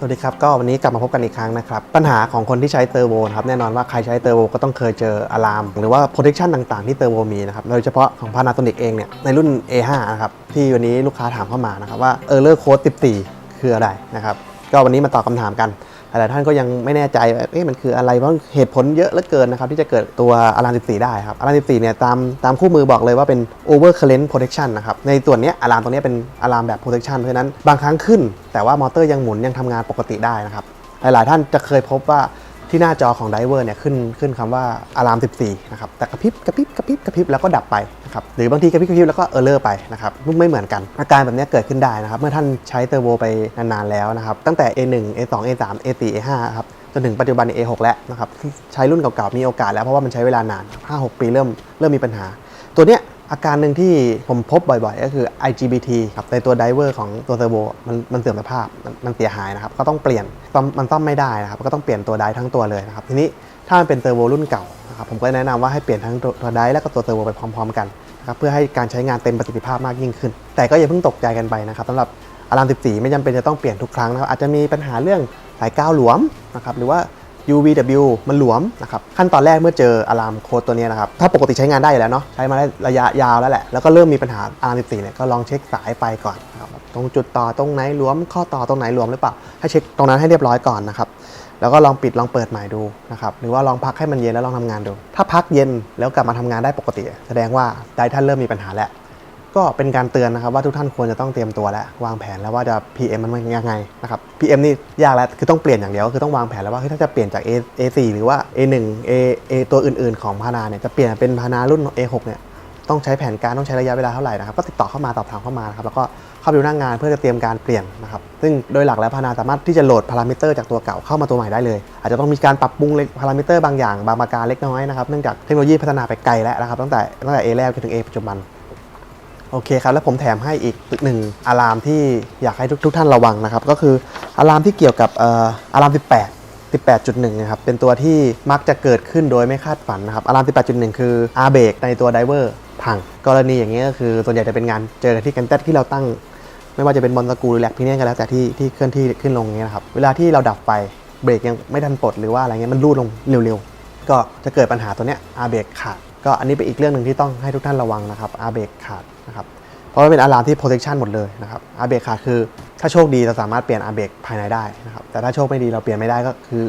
สวัสดีครับก็วันนี้กลับมาพบกันอีกครั้งนะครับ ปัญหาของคนที่ใช้เทอร์โบนะครับแน่นอนว่าใครใช้เทอร์โบก็ต้องเคยเจออะลามหรือว่าโปรเทคชันต่าง ๆ ที่เทอร์โบมีนะครับโดยเฉพาะของพานาโทนิกเองเนี่ยในรุ่น A5 นะครับที่วันนี้ลูกค้าถามเข้ามานะครับว่าเออร์เลอร์โค้ด14 คืออะไรนะครับ ก็วันนี้มาตอบคำถามกันหลายท่านก็ยังไม่แน่ใจว่าเอ๊ะมันคืออะไรเพราะเหตุผลเยอะเหลือเกินนะครับที่จะเกิดตัวอะลาม14 ได้ครับอะลาม14เนี่ยตามตามคู่มือบอกเลยว่าเป็น over current protection นะครับในส่วนนี้อะลามตัวนี้เป็นอะลามแบบ protection เพราะฉะนั้นบางครั้งขึ้น แต่ว่ามอเตอร์ยังหมุนยังทำงานปกติได้นะครับหลายๆท่านจะเคยพบว่า ที่หน้าจอของไดเวอร์เนี่ยขึ้นขึ้นคำว่าอะลาม 14 นะครับ แต่กระพริบกระพริบกระพริบกระพริบแล้วก็ดับไปนะครับ หรือบางทีกระพริบกระพริบแล้วก็เออร์เลอร์ไปนะครับไม่เหมือนกัน อาการแบบนี้เกิดขึ้นได้นะครับ เมื่อท่านใช้เทอร์โบไปนานๆแล้วนะครับ ตั้งแต่ A1 A2 A3 A4 A5 ครับจนถึงปัจจุบัน A6 แล้วนะครับ ใช้รุ่นเก่าๆมีโอกาสแล้วเพราะว่ามันใช้เวลานาน 5-6 ปีเริ่มเริ่มมีปัญหา ตัวเนี้ย อาการหนึ่งที่ผมพบบ่อยๆ ก็คือ IGBT ครับในตัวไดเวอร์ของตัวเทอร์โบมันมันเสื่อมสภาพมันมันเสียหายนะครับ ก็ต้องเปลี่ยนซ่อมมันซ่อมไม่ได้นะครับ ก็ต้องเปลี่ยนตัวไดทั้งตัวเลยนะครับ ทีนี้ถ้ามันเป็นเทอร์โบรุ่นเก่านะครับผมก็แนะนำว่าให้เปลี่ยนทั้งตัวไดแล้วก็ตัวเทอร์โบไปพร้อม ๆ กันนะครับเพื่อให้การใช้งานเต็มประสิทธิภาพมากยิ่งขึ้น แต่ก็อย่าเพิ่งตกใจกันไปนะครับสำหรับอาราม14 ไม่จำเป็นจะต้องเปลี่ยนทุกครั้งนะครับอาจจะมีปัญหาเรื่องสายกาวหลวมนะครับหรือว่า UVW มันหลวมนะครับขั้นตอนแรกเมื่อเจออะลามโค้ดตัวนี้นะครับถ้าปกติใช้งานได้อยู่แล้วเนาะใช้มาได้ระยะยาวแล้วแหละ แล้วก็เริ่มมีปัญหาอะลาม14 เนี่ยก็ลองเช็คสายไฟก่อนนะครับตรงจุดต่อตรงไหนหลวมข้อต่อตรงไหนหลวมหรือเปล่าให้เช็คตรงนั้นให้เรียบร้อยก่อนนะครับแล้วก็ลองปิดลองเปิดใหม่ดูนะครับหรือว่าลองพักให้มันเย็นแล้วลองทำงานดู ถ้าพักเย็นแล้วกลับมาทำงานได้ปกติ แสดงว่าไดท่านเริ่มมีปัญหาแล้ว ก็เป็นการเตือนนะครับว่าทุกท่านควรจะต้องเตรียมตัวแล้ววางแผนแล้วว่าจะ PM มันยังไงนะครับ PM นี่ยากแล้วคือต้องเปลี่ยนอย่างเดียวก็คือต้องวางแผนแล้วว่าถ้าจะเปลี่ยนจาก A A4 หรือว่า A1 A A ตัวอื่น ๆ ของพานาเนี่ยจะเปลี่ยนเป็นพานารุ่น A6 เนี่ยต้องใช้แผนการต้องใช้ระยะเวลาเท่าไหร่นะครับก็ติดต่อเข้ามาสอบถามเข้ามานะครับแล้วก็เข้าไปดูหน้างงานเพื่อจะเตรียมการเปลี่ยนนะครับซึ่งโดยหลักแล้วพานาสามารถที่จะโหลดพารามิเตอร์จากตัวเก่าเข้ามาตัวใหม่ได้เลย อาจจะต้องมีการปรับปรุงพารามิเตอร์บางอย่างบางประการเล็กน้อยนะครับเนื่องจากเทคโนโลยีพัฒนาไปไกลแล้วนะครับตั้งแต่ตั้งแต่ A แรกจนถึง A ปัจจุบัน โอเคครับ แล้วผมแถมให้อีกหนึ่งอะลามที่อยากให้ทุกทุกท่านระวังนะครับ ก็คืออะลามที่เกี่ยวกับอออะลาม 18 18.1นะครับ เป็นตัวที่มักจะเกิดขึ้นโดยไม่คาดฝันนะครับอะลาม 18.1 คืออาเบรกในตัวไดเวอร์พัง กรณีอย่างนี้ยก็คือส่วนใหญ่จะเป็นงานเจอกันที่กันแตที่เราตั้ง ไม่ว่าจะเป็นบอลสกูหรือแลกพีเนียนก็แล้วแต่ที่ที่เคลื่อนที่ขึ้นลงอย่างเงี้ยนะครับ เวลาที่เราดับไฟเบรกยังไม่ทันปลดหรือว่าอะไรเงี้ยมันรูดลงเร็วๆ ก็จะเกิดปัญหาตัวเนี้ยอาเบรกขาด ก็อันนี้เป็นอีกเรื่องหนึ่งที่ต้องให้ทุกท่านระวังนะครับอาเบรกขาดนะครับเพราะว่าเป็นอะลามที่ protection หมดเลยนะครับอาเบรกขาดคือถ้าโชคดีเราสามารถเปลี่ยนอาเบรกภายในได้นะครับแต่ถ้าโชคไม่ดีเราเปลี่ยนไม่ได้ก็คือ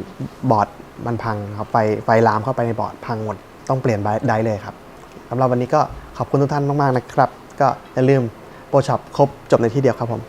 บอร์ดมันพังครับไฟไฟลามเข้าไปในบอร์ดพังหมดต้องเปลี่ยนได้เลยครับสำหรับวันนี้ก็ขอบคุณทุกท่านมากๆนะครับ ก็อย่าลืมโปรช็อปครบจบในที่เดียวครับผม